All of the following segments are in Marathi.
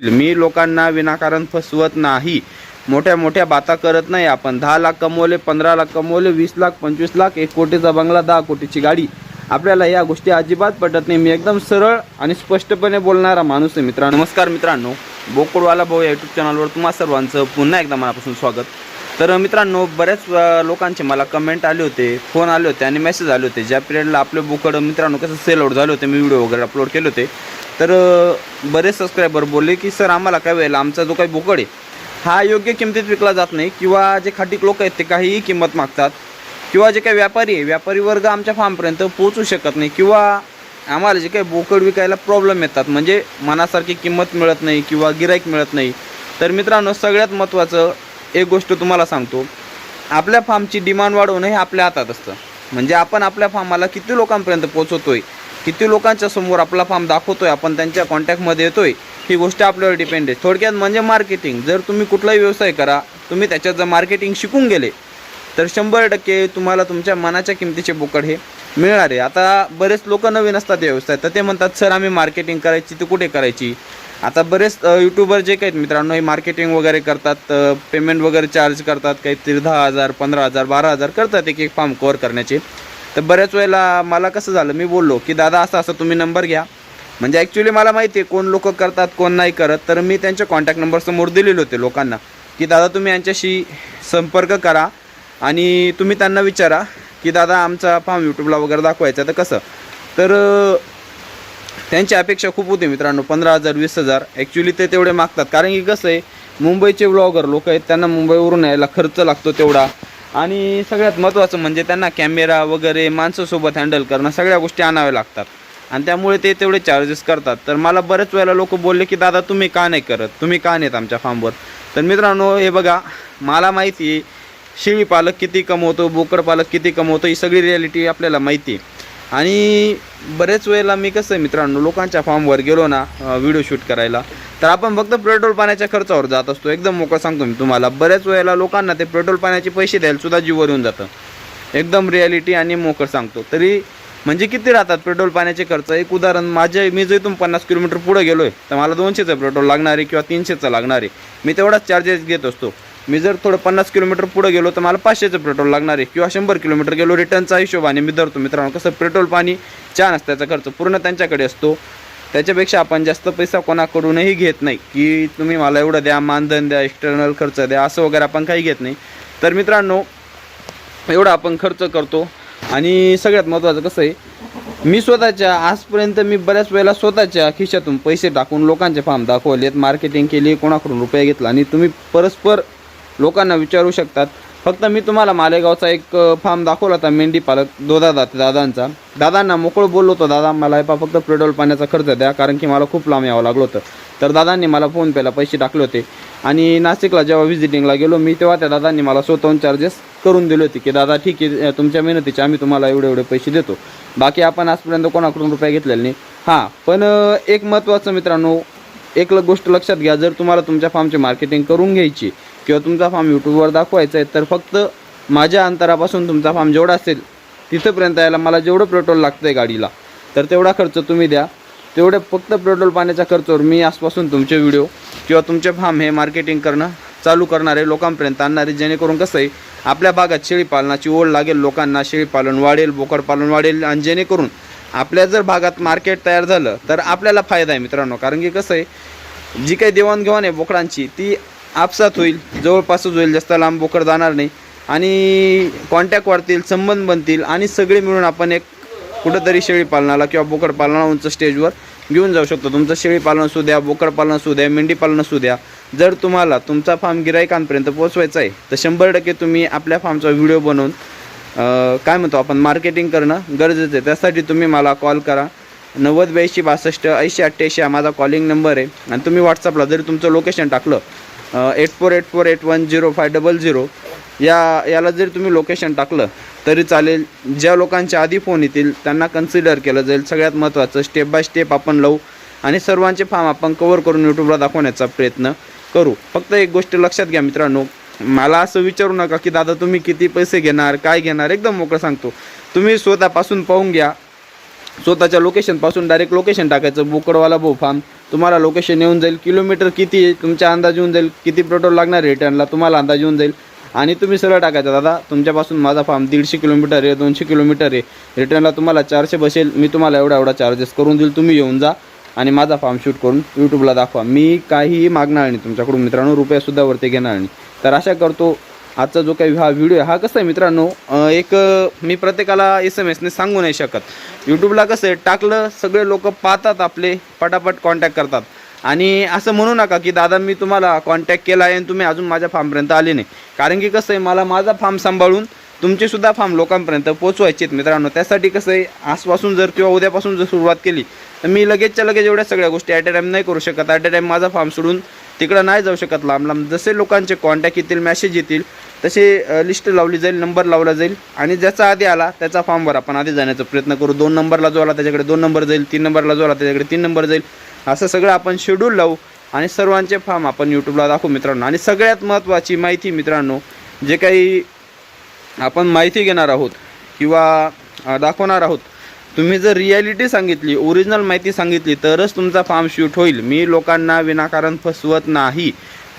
मी लोकांना विनाकारण फसवत नाही. मोठ्या मोठ्या बाता करत नाही आपण. दहा लाख कमवले पंधरा लाख कमवले वीस लाख पंचवीस लाख एक कोटीचा बंगला दहा कोटीची गाडी. आपल्याला या गोष्टी अजिबात पटत नाही. मी एकदम सरळ आणि स्पष्टपणे बोलणारा माणूस आहे मित्रांनो. नमस्कार मित्रांनो. बोकडवाला भाऊ या यूट्यूब चॅनलवर तुम्हा सर्वांचं पुन्हा एकदा मनापासून स्वागत. तर मित्रांनो बऱ्याच लोकांचे मला कमेंट आले होते फोन आले होते आणि मेसेज आले होते. ज्या पिरियडला आपले बोकड मित्रांनो कसं सेल आउट झाले होते मी व्हिडिओ वगैरे अपलोड केले होते. तर बरेच सबस्क्रायबर बोलले की सर आम्हाला काय वेळेला आमचा जो काही बोकड आहे हा योग्य किमतीत विकला जात नाही किंवा जे खाटीक लोक आहेत ते काहीही किंमत मागतात किंवा जे काही व्यापारी आहे व्यापारी वर्ग आमच्या फार्मपर्यंत पोहोचू शकत नाही किंवा आम्हाला जे काही बोकड विकायला प्रॉब्लेम येतात. म्हणजे मनासारखी किंमत मिळत नाही किंवा गिराईक मिळत नाही. तर मित्रांनो सगळ्यात महत्त्वाचं एक गोष्ट तुम्हाला सांगतो. आपल्या फार्मची डिमांड वाढवणं हे आपल्या हातात असतं. म्हणजे आपण आपल्या फार्माला किती लोकांपर्यंत पोहोचवतोय किती लोकांच्या समोर आपला फार्म दाखवतोय आपण त्यांच्या कॉन्टॅक्टमध्ये येतोय ही गोष्ट आपल्यावर डिपेंड आहे. थोडक्यात म्हणजे मार्केटिंग जर तुम्ही कुठलाही व्यवसाय करा तुम्ही त्याच्यात जर मार्केटिंग शिकून गेले तर शंभर टक्के तुम्हाला तुमच्या मनाच्या किमतीचे बोकड हे मिळणार आहे. आता बरेच लोक नवीन असतात या व्यवसायात तर ते म्हणतात सर आम्ही मार्केटिंग करायची तर कुठे करायची? आता बरेच यूट्यूबर जे काही आहेत मित्रांनो हे मार्केटिंग वगैरे करतात पेमेंट वगैरे चार्ज करतात काहीतरी दहा हजार पंधरा हजार बारा हजार करतात एक एक फार्म कवर करण्याचे. तर बऱ्याच वेळेला मला कसं झालं मी बोललो की दादा असं असं तुम्ही नंबर घ्या. म्हणजे ॲक्च्युली मला माहिती आहे कोण लोक करतात कोण नाही करत. तर मी त्यांचे कॉन्टॅक्ट नंबर समोर दिलेले होते लोकांना की दादा तुम्ही यांच्याशी संपर्क करा आणि तुम्ही त्यांना विचारा की दादा आमचा फार्म यूट्यूबला वगैरे दाखवायचा तर कसं? तर त्यांची अपेक्षा खूप होती मित्रांनो पंधरा हजार वीस हजार. ॲक्च्युली ते तेवढे मागतात. कारण की कसं आहे मुंबईचे ब्लॉगर लोक आहेत त्यांना मुंबईवरून यायला खर्च लागतो तेवढा. आणि सगळ्यात महत्त्वाचं म्हणजे त्यांना कॅमेरा वगैरे माणसासोबत हँडल करणं सगळ्या गोष्टी आणाव्या लागतात. आणि त्यामुळे ते तेवढे चार्जेस करतात. तर मला बरेच वेळेला लोक बोलले की दादा तुम्ही का नाही करत? तुम्ही का नाहीत आमच्या फार्मवर? तर मित्रांनो हे बघा मला माहिती आहे शेळी पालक किती कमवतो बोकड पालक किती कमवतो ही सगळी रियालिटी आपल्याला माहिती आहे. आणि बरेच वेळेला मी कसं आहे मित्रांनो लोकांच्या फॉर्मवर गेलो ना व्हिडिओ शूट करायला तर आपण फक्त पेट्रोल पाण्याच्या खर्चावर जात असतो. एकदम मोकळं सांगतो मी तुम्हाला. बऱ्याच वेळेला लोकांना ते पेट्रोल पाण्याचे पैसे द्यायला सुद्धा जीवर येऊन जातं. एकदम रियालिटी आणि मोकळ सांगतो. तरी म्हणजे किती राहतात पेट्रोल पाण्याचे खर्च? एक उदाहरण माझे मी जर इथून पन्नास किलोमीटर पुढे गेलो आहे तर मला दोनशेचं पेट्रोल लागणार आहे किंवा तीनशेचं लागणार आहे. मी तेवढाच चार्जेस घेत असतो. मी जर थोडं पन्नास किलोमीटर पुढं गेलो तर मला पाचशेचं पेट्रोल लागणार आहे. किंवा शंभर किलोमीटर गेलो रिटर्नचा हिशोबाने मी धरतो मित्रांनो. कसं पेट्रोल पाणी छान असतं त्याचा खर्च पूर्ण त्यांच्याकडे असतो. त्याच्यापेक्षा आपण जास्त पैसा कोणाकडूनही घेत नाही की तुम्ही मला एवढं द्या मानधन द्या एक्सटर्नल खर्च द्या असं वगैरे आपण काही घेत नाही. तर मित्रांनो एवढा आपण खर्च करतो. आणि सगळ्यात महत्त्वाचं कसं आहे मी स्वतःच्या आजपर्यंत मी बऱ्याच वेळेला स्वतःच्या खिशातून पैसे टाकून लोकांचे फार्म दाखवलेत मार्केटिंग केली कोणाकडून रुपये घेतला आणि तुम्ही परस्पर लोकांना विचारू शकतात. फक्त मी तुम्हाला मालेगावचा एक फार्म दाखवला होता मेंढी पालक दोदा दात दादांचा. दादांना मोकळं बोललो होतो दादा मला एपा फक्त पेट्रोल पाण्याचा खर्च द्या कारण की मला खूप लांब यावं लागलं होतं. तर दादांनी मला फोनपेला पैसे टाकले होते. आणि नाशिकला जेव्हा व्हिजिटिंगला गेलो मी तेव्हा त्या दादांनी मला स्वतःहून चार्जेस करून दिले होते की दादा ठीक आहे तुमच्या मेहनतीचे आम्ही तुम्हाला एवढे एवढे पैसे देतो. बाकी आपण आजपर्यंत कोणाकडून रुपये घेतलेले नाही. हां पण एक महत्त्वाचं मित्रांनो एक गोष्ट लक्षात घ्या जर तुम्हाला तुमच्या फार्मची मार्केटिंग करून घ्यायची किंवा तुमचा फार्म यूट्यूबवर दाखवायचा आहे तर फक्त माझ्या अंतरापासून तुमचा फार्म जेवढा असेल तिथंपर्यंत यायला मला जेवढं पेट्रोल लागतं आहे गाडीला तर तेवढा खर्च तुम्ही द्या. तेवढे फक्त पेट्रोल पाण्याच्या खर्चावर मी आजपासून तुमचे व्हिडिओ किंवा तुमचे फार्म हे मार्केटिंग करणं चालू करणारे लोकांपर्यंत आणणारे जेणेकरून कसं आहे आपल्या भागात शेळीपालनाची ओढ लागेल लोकांना शेळीपालन वाढेल बोकडपालन वाढेल आणि जेणेकरून आपल्या जर भागात मार्केट तयार झालं तर आपल्याला फायदा आहे मित्रांनो. कारण की कसं आहे जी काही देवाणघेवाण आहे बोकडांची ती आपसात होईल जवळपासच होईल जास्त लांब बोकड जाणार नाही. आणि कॉन्टॅक्ट वाढतील संबंध बनतील आणि सगळे मिळून आपण एक कुठंतरी शेळी पालनाला किंवा बोकड पालनाला उंच स्टेजवर घेऊन जाऊ शकतो. तुमचं शेळी पालन असू द्या बोकड पालन असू द्या मेंढी पालन असू द्या जर तुम्हाला तुमचा फार्म गिरायकांपर्यंत पोहोचवायचा आहे तर शंभर टक्के तुम्ही आपल्या फार्मचा व्हिडिओ बनवून काय म्हणतो आपण मार्केटिंग करणं गरजेचं आहे. त्यासाठी तुम्ही मला कॉल करा. नव्वद ब्याऐंशी बासष्ट ऐंशी अठ्ठ्याऐंशी हा माझा कॉलिंग नंबर आहे. आणि तुम्ही व्हॉट्सअपला जरी तुमचं लोकेशन टाकलं eight four eight four eight one zero five double zero. या याला जरी तुम्ही लोकेशन टाकलं तरी चालेल. ज्या लोकांच्या आधी फोन येतील त्यांना कन्सिडर केलं जाईल. सगळ्यात महत्त्वाचं स्टेप बाय स्टेप आपण लावू. आणि सर्वांचे फार्म आपण कवर करून यूट्यूबला दाखवण्याचा प्रयत्न करू. फक्त एक गोष्ट लक्षात घ्या मित्रांनो. मला असं विचारू नका की दादा तुम्ही किती पैसे घेणार? काय घेणार? एकदम मोकळं सांगतो. तुम्ही स्वतःपासून पाहून घ्या. स्वतःच्या लोकेशनपासून डायरेक्ट लोकेशन टाकायचं. बोकडवाला भाऊ फार्म तुम्हाला लोकेशन येऊन जाईल. किलोमीटर किती तुमच्या अंदाज येऊन जाईल. किती पेट्रोल लागणार रिटर्नला तुम्हाला अंदाज येऊन जाईल. आणि तुम्ही सरळ टाकायचं दादा तुमच्यापासून माझा फार्म दीडशे किलोमीटर आहे दोनशे किलोमीटर आहे. रिटर्नला तुम्हाला चारशे बसेल. मी तुम्हाला एवढा एवढा चार्जेस करून देईल. तुम्ही येऊन जा आणि माझा फार्म शूट करून यूट्यूबला दाखवा. मी काहीही मागणार नाही तुमच्याकडून मित्रांनो. रुपयासुद्धा वरती घेणार नाही. तर आशा करतो. आजचा जो काही हा व्हिडिओ आहे हा कसा आहे मित्रांनो? एक मी प्रत्येकाला एस एम एसने सांगू नाही शकत. यूट्यूबला कसं आहे टाकलं सगळे लोक पाहतात आपले पटापट कॉन्टॅक्ट करतात. आणि असं म्हणू नका की दादा मी तुम्हाला कॉन्टॅक्ट केला आहे आणि तुम्ही अजून माझ्या फार्मपर्यंत आले नाही. कारण की कसं आहे मला माझा फार्म सांभाळून तुमचेसुद्धा फार्म लोकांपर्यंत पोचवायचे आहेत मित्रांनो. त्यासाठी कसं आहे आजपासून जर किंवा उद्यापासून जर सुरुवात केली तर मी लगेचच्या लगेच एवढ्या सगळ्या गोष्टी ॲट अ टाईम नाही करू शकत. ॲट अ टाईम माझा फार्म सोडून तिकडं नाही जाऊ शकत लांब लांब. जसे लोकांचे कॉन्टॅक्ट येतील मॅसेज येतील तसे लिस्ट लावली जाईल नंबर लावला जाईल. आणि ज्याचा आधी आला त्याचा फॉर्मवर आपण आधी जाण्याचा प्रयत्न करू. दोन नंबरला जो आला त्याच्याकडे दोन नंबर जाईल. तीन नंबरला जो आला त्याच्याकडे तीन नंबर जाईल. असं सगळं आपण शेड्यूल लावू. आणि सर्वांचे फॉर्म आपण यूट्यूबला दाखवू मित्रांनो. आणि सगळ्यात महत्त्वाची माहिती मित्रांनो जे काही आपण माहिती घेणार आहोत किंवा दाखवणार आहोत तुम्ही जर रियालिटी सांगितली ओरिजिनल माहिती सांगितली तरच तुमचा फार्म शूट होईल. मी लोकांना विनाकारण फसवत नाही.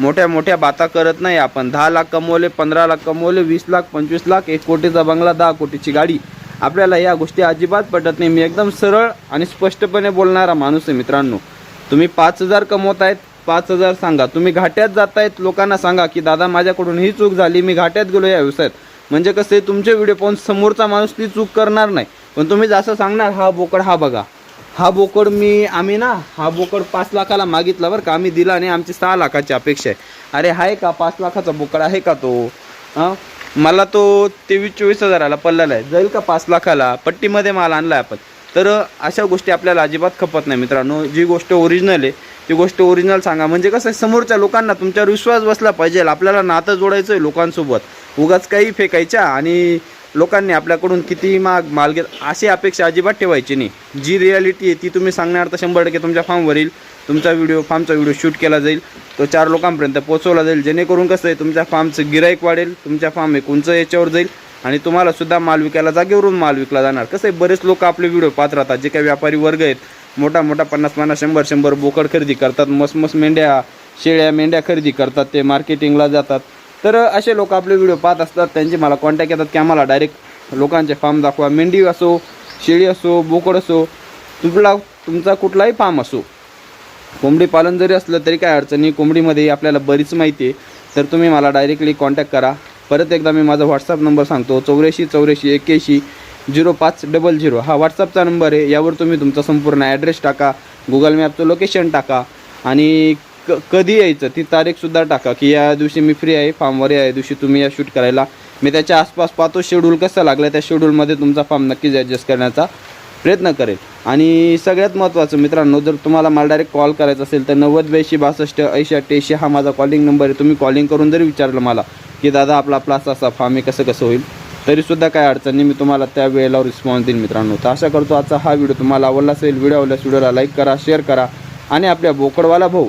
मोठ्या मोठ्या बाता करत नाही आपण. दहा लाख कमवले पंधरा लाख कमवले वीस लाख पंचवीस लाख एक कोटीचा बंगला दहा कोटीची गाडी. आपल्याला या गोष्टी अजिबात पटत नाही. मी एकदम सरळ आणि स्पष्टपणे बोलणारा माणूस आहे मित्रांनो. तुम्ही पाच हजार कमवत आहेत पाच हजार सांगा. तुम्ही घाट्यात जातायत लोकांना सांगा की दादा माझ्याकडून ही चूक झाली मी घाट्यात गेलो या व्यवसायात. म्हणजे कसं आहे तुमचे व्हिडिओ पाहून समोरचा माणूस ती चूक करणार नाही. पण तुम्ही जसं सांगणार हा बोकड हा बघा. हा बोकड मी आम्ही ना हा बोकड पाच लाखाला मागितला बरं का. आम्ही दिला आणि आमची सहा लाखाची अपेक्षा आहे. अरे आहे का? पाच लाखाचा बोकड आहे का तो? हां? मला तो तेवीस चोवीस हजाराला पडलेला आहे. जाईल का पाच लाखाला? पट्टीमध्ये माल आणला आहे आपण. तर अशा गोष्टी आपल्याला अजिबात खपत नाही मित्रांनो. जी गोष्ट ओरिजिनल आहे ती गोष्ट ओरिजिनल सांगा. म्हणजे कसं आहे समोरच्या लोकांना तुमच्यावर विश्वास बसला पाहिजे. आपल्याला नातं जोडायचं आहे लोकांसोबत. उगाच काही फेकायच्या आणि लोकांनी आपल्याकडून किती माग माल घेत अशी अपेक्षा अजिबात ठेवायची नाही. जी रियालिटी आहे ती तुम्ही सांगणार तर शंभर टक्के तुमच्या फार्मवर येईल तुमचा व्हिडिओ फार्मचा व्हिडिओ शूट केला जाईल. तो चार लोकांपर्यंत पोहोचवला जाईल. जेणेकरून कसं आहे तुमच्या फार्मचं गिराईक वाढेल तुमच्या फार्म एकूणचं याच्यावर जाईल आणि तुम्हाला सुद्धा माल विकायला जागेवरून माल विकला जाणार. कसं आहे बरेच लोक आपले व्हिडिओ पाहत राहतात. जे काही व्यापारी वर्ग आहेत मोठा मोठा पन्नास पन्नास शंभर शंभर बोकड खरेदी करतात. मस्त मस्त मेंढ्या शेळ्या मेंढ्या खरेदी करतात. ते मार्केटिंगला जातात. तर असे लोक आपले व्हिडिओ पाहत असतात त्यांचे मला कॉन्टॅक्ट येतात की आम्हाला डायरेक्ट लोकांचे फार्म दाखवा. मेंढी असो शेळी असो बोकड असो तुला तुमचा कुठलाही फार्म असो कोंबडी पालन जरी असलं तरी काय अडचण नाही. कोंबडीमध्ये आपल्याला बरीच माहिती आहे. तर तुम्ही मला डायरेक्टली कॉन्टॅक्ट करा. परत एकदा मी माझा व्हॉट्सअप नंबर सांगतो. चौऱ्याऐंशी चौऱ्याऐंशी एक्क्याऐंशी झिरो पाच डबल झिरो. हा व्हॉट्सअपचा नंबर आहे. यावर तुम्ही तुमचा संपूर्ण ॲड्रेस टाका. गुगल मॅपचं लोकेशन टाका. आणि क कधी यायचं? ती तारीखसुद्धा टाका की या दिवशी मी फ्री आहे फार्मवर या दिवशी तुम्ही या शूट करायला. मी त्याच्या आसपास पाहतो शेड्यूल कसं लागलं त्या शेड्यूलमध्ये तुमचा फार्म नक्कीच ॲडजस्ट करण्याचा प्रयत्न करेल. आणि सगळ्यात महत्त्वाचं मित्रांनो जर तुम्हाला मला डायरेक्ट कॉल करायचा असेल तर नव्वद ब्याऐंशी बासष्ट ऐंशी अठ्ठ्याऐंशी हा माझा कॉलिंग नंबर आहे. तुम्ही कॉलिंग करून जरी विचारलं मला की दादा आपला आपला असा असा फार्म आहे कसं कसं होईल तरीसुद्धा काय अडचण नाही मी तुम्हाला त्या वेळेला रिस्पॉन्स देईन मित्रांनो. तर आशा करतो आजचा हा व्हिडिओ तुम्हाला आवडला असेल व्हिडिओ आवडल्यास व्हिडिओला लाईक करा शेअर करा आणि आपल्या बोकडवाला भाऊ